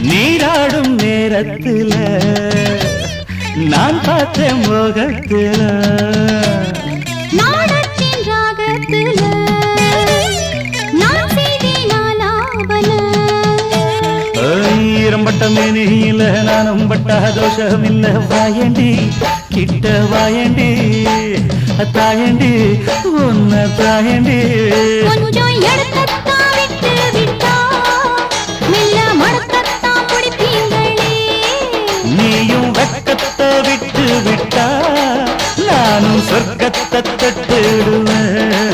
நீராடும் நேரத்துல நான் பார்த்தேன் முகத்துல. ஈரம்பட்ட மேனியில நானும் பட்ட தோஷம் இல்ல வாயண்டி கிட்ட வாயண்டி தாயண்டி உன்ன தாயண்டி. நீயும் வெக்கத்தை விட்டு விட்டா நானும் சொர்க்கத்தை தட்டிடுவேன்